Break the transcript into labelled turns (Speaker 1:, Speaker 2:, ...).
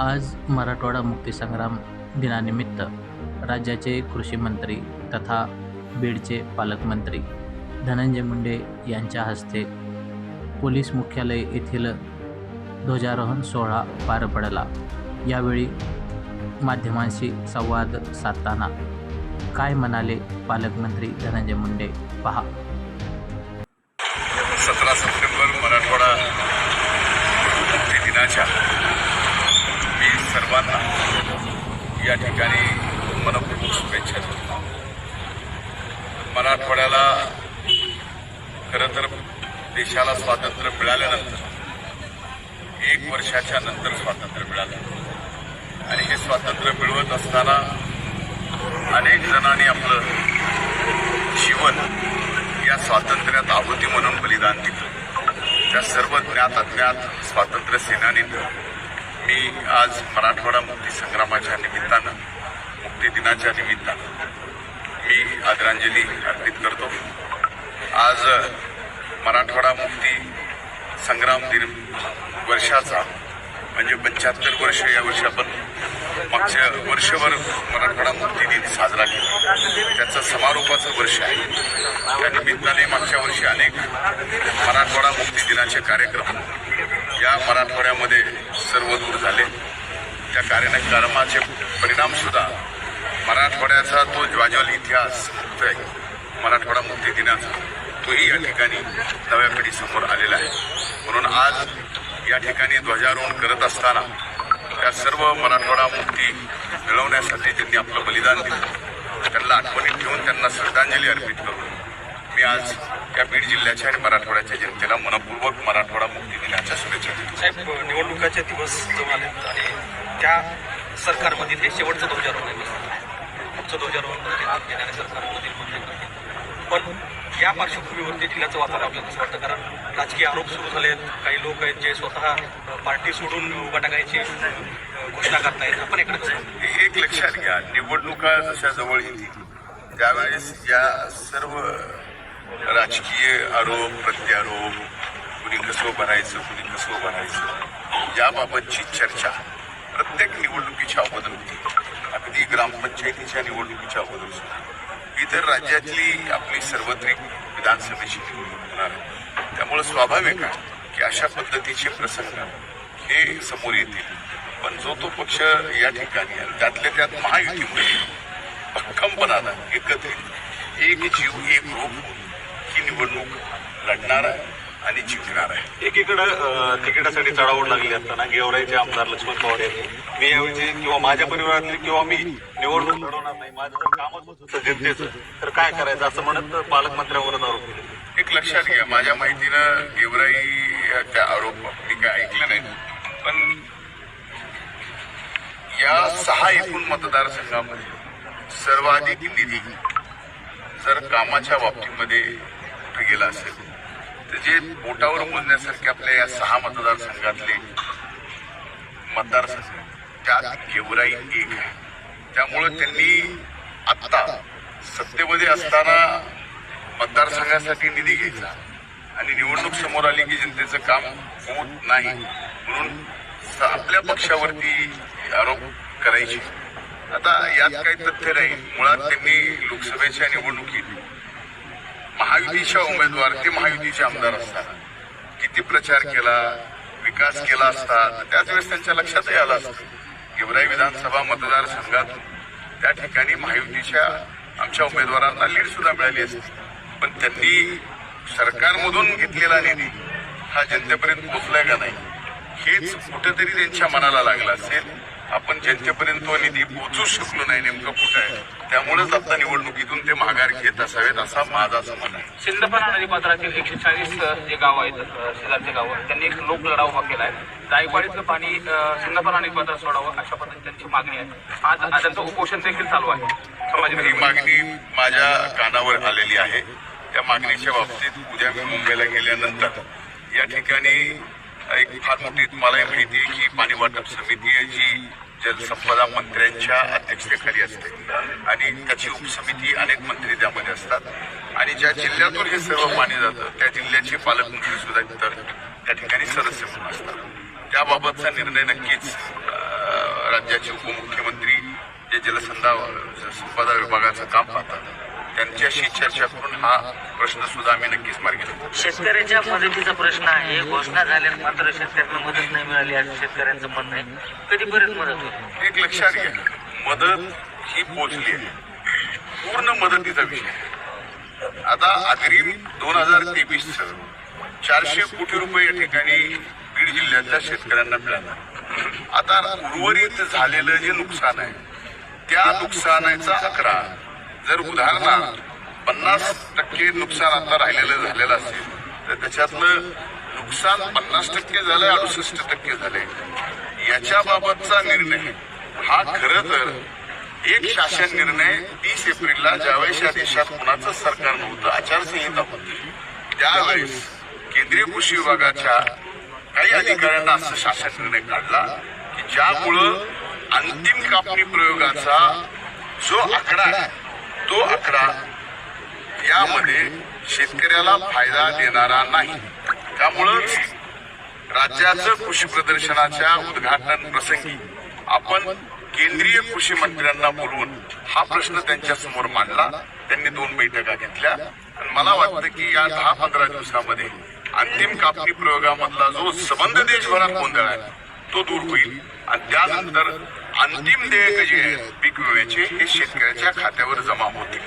Speaker 1: आज मराठवाडा मुक्तीसंग्राम दिनानिमित्त राज्याचे कृषी मंत्री तथा बीडचे पालकमंत्री धनंजय मुंडे यांच्या हस्ते पोलीस मुख्यालय येथील ध्वजारोहण सोहळा पार पडला. यावेळी माध्यमांशी संवाद साधताना काय म्हणाले पालकमंत्री धनंजय मुंडे? पहा.
Speaker 2: सतरा सप्टेंबर मराठवाडा मुक्ती दिनाच्या सर्वांना या ठिकाणी मनपूर्वक शुभेच्छा देतो. मराठवाड्याला खरं तर देशाला स्वातंत्र्य मिळाल्यानंतर एक वर्षाच्या नंतर स्वातंत्र्य मिळालं. आणि हे स्वातंत्र्य मिळवत असताना अनेक जणांनी आपलं जीवन या स्वातंत्र्यात आहुती म्हणून बलिदान दिलं. त्या सर्व ज्ञात अज्ञात स्वातंत्र्य सेनानींना मी आज मराठवाडा मुक्ती संग्रामाच्या निमित्तानं मुक्ती दिनाच्या निमित्तानं मी आदरांजली अर्पित करतो. आज मराठवाडा मुक्ती संग्राम दिन वर्षाचा म्हणजे पंच्याहत्तर वर्ष या वर्षी आपण मागच्या वर्षभर मराठवाडा मुक्ती दिन साजरा केला. त्याचं समारोपाचं वर्ष आहे. त्या निमित्ताने मागच्या वर्षी अनेक मराठवाडा मुक्ती दिनाचे कार्यक्रम या मराठवाड्यामध्ये सर्व दूर झाले. त्या कार्याने परिणाम सुद्धा. मराठवाड्याचा तो ज्वाज्वल इतिहास मुक्त आहे. मराठवाडा मुक्ती दिनाचा. तोही या ठिकाणी नव्या पिढीसमोर आलेला आहे. म्हणून आज या ठिकाणी ध्वजारोहण करत असताना त्या सर्व मराठवाडा मुक्ती मिळवण्यासाठी त्यांनी आपलं बलिदान दिलं. त्यांना आठवणीत ठेवून त्यांना श्रद्धांजली अर्पित करू मी आज या बीड जिल्ह्याच्या आणि मराठवाड्याच्या जनतेला मनपूर्वक मराठवाडा मुक्ती दिनाच्या शुभेच्छा देतो.
Speaker 3: साहेब निवडणुकाचे दिवस जवळ आले आणि त्या सरकारमधील हे शेवटचं ध्वजारोहण आहे. पुढचं ध्वजारोहण म्हणजे येणाऱ्या सरकारमधील म्हणजे. पण या पार्श्वभूमीवर देखील याचं वातावरण आपल्याला कसं वाटतं? कारण राजकीय आरोप सुरू झाले आहेत. काही लोक आहेत जे स्वतः पार्टी सोडून उभा टाकायची घोषणा करतायत. आपण इकडे
Speaker 2: एक लक्षात घ्या. निवडणुका जशा जवळ येतील त्यावेळेस या सर्व राजकीय आरोप प्रत्यारोप कुणी कसं भरायचं कुणी कसं भरायचं याबाबतची चर्चा प्रत्येक निवडणुकीच्या अगोदर होती. अगदी ग्रामपंचायतीच्या निवडणुकीच्या अगोदर इतर राज्यातली आपली सार्वत्रिक विधानसभेची निवडणूक होणार आहे. त्यामुळं स्वाभाविक आहे की अशा पद्धतीचे प्रसंग हे समोर येतील. पण जो तो पक्ष या ठिकाणी त्यातल्या त्यात महायुतीमध्ये भक्कमपणानं एकत्रित एक जीव एक रूप होऊन ही निवडणूक लढणार आहे आणि जिंकणार आहे.
Speaker 4: एकीकडे तिकिटासाठी चढावड लागली असताना गेवराईचे आमदार लक्ष्मण पवार यांनी. मी यावेळी किंवा माझ्या परिवारातले किंवा मी निवडणूक लढवणार नाही. माझं जर कामच होतं जनतेचं तर काय करायचं असं म्हणत पालकमंत्र्यांवरच आरोप केले.
Speaker 2: एक लक्षात घ्या माझ्या माहितीनं गेवराई त्या आरोप मी काय ऐकलं नाही. पण या सहा एकूण मतदारसंघामध्ये सर्वाधिक निधी जर कामाच्या बाबतीमध्ये कुठे गेला असेल. तर जे बोटावर बोलण्यासारखे आपल्या या सहा मतदारसंघातले मतदारसंघ त्यात गेवराई एक आहे. त्यामुळं त्यांनी आत्ता सत्तेमध्ये असताना मतदारसंघासाठी निधी घ्यायचा आणि निवडणूक समोर आली की जनतेचं काम होत नाही म्हणून आपल्या पक्षावरती आरोप करायचे. आता यात काही तथ्य नाही. मुळात त्यांनी लोकसभेच्या निवडणुकीत महायुतीच्या उमेदवार ते महायुतीचे आमदार असतात. किती प्रचार केला विकास केला असता त्याचवेळेस त्याच वेळेस त्यांच्या लक्षातही आलं असतं. गेवराई विधानसभा मतदारसंघात त्या ठिकाणी महायुतीच्या आमच्या उमेदवारांना लीड सुद्धा मिळाली असते. पण त्यांनी सरकारमधून घेतलेला निधी हा जनतेपर्यंत पोचलाय का नाही हेच कुठेतरी त्यांच्या मनाला लागलं असेल. आपण जनतेपर्यंत तो निधी पोहोचू शकलो नाही नेमकं कुठं आहे त्यामुळेच आता निवडणुकीतून ते माघार घेत असावेत असा माझा समज आहे.
Speaker 5: सिंदफणा नदीपात्रातील एकशे चाळीस जे गाव आहेत शेजारचे गाव त्यांनी एक लोक लढा उभा केला आहे जायकवाडीतलं पाणी सिंदफणा नदीपात्रात सोडावं अशा पद्धतीने त्यांची मागणी आहे. आज त्यांचं उपोषण देखील चालू आहे.
Speaker 2: ही मागणी माझ्या कानावर आलेली आहे. त्या मागणीच्या बाबतीत उद्या मी मुंबईला गेल्यानंतर या ठिकाणी एक फार मोठी तुम्हाला माहिती आहे की पाणी वाटप समिती आहे जी जलसंपदा मंत्र्यांच्या अध्यक्षतेखाली असते. आणि त्याची उपसमिती अनेक मंत्री त्यामध्ये असतात. आणि ज्या जिल्ह्यातून हे सर्व पाणी जातं त्या जिल्ह्याचे पालकमंत्री सुद्धा तर त्या ठिकाणी सदस्य म्हणून असतात. त्याबाबतचा निर्णय नक्कीच राज्याचे उपमुख्यमंत्री जे जलसंधा संपदा विभागाचं काम पाहतात. त्यांच्याशी चर्चा करून हा प्रश्न सुद्धा आम्ही नक्कीच मार्गी लावू.
Speaker 6: शेतकऱ्याच्या मदतीचा प्रश्न आहे. घोषणा झाल्या मात्र शेतकऱ्यांना मदत नाही मिळाली असं शेतकऱ्यांचं म्हणणं आहे कधीपर्यंत मदत होईल?
Speaker 2: एक लक्षात घ्या मदत ही पोचली आहे. पूर्ण मदतीचा विषय आता अग्रिम दोन हजार तेवीस चारशे कोटी रुपये या ठिकाणी बीड जिल्ह्यातल्या शेतकऱ्यांना मिळाला. आता उर्वरित झालेलं जे नुकसान आहे त्या नुकसानाचा आकडा जर उदाहरणार्थ पन्नास टक्के नुकसान आता राहिलेलं झालेलं असेल तर त्याच्यातलं नुकसान पन्नास टक्के झालंय अडुसष्ट टक्के झालंय. याच्याबाबतचा निर्णय हा खर तर एक शासन निर्णय तीस एप्रिलला ज्यावेळेस या देशात कुणाचं सरकार नव्हतं आचारसंहिता होती. त्यावेळेस केंद्रीय कृषी विभागाच्या काही अधिकाऱ्यांना असं शासन निर्णय काढला की ज्यामुळं अंतिम कापणी प्रयोगाचा जो आकडा आहे तो आकडा यामध्ये शेतकऱ्याला फायदा देणारा नाही. त्यामुळं राज्याचं कृषी प्रदर्शनाच्या उद्घाटन प्रसंगी आपण केंद्रीय कृषी मंत्र्यांना बोलवून हा प्रश्न त्यांच्यासमोर मांडला. त्यांनी दोन बैठका घेतल्या. आणि मला वाटतं की या दहा पंधरा दिवसामध्ये अंतिम कापणी प्रयोगामधला जो संबंध देशभरात गोंधळ आहे तो दूर होईल. आणि त्यानंतर अंतिम देयक जे आहे पीक विम्याचे हे शेतकऱ्याच्या खात्यावर जमा होते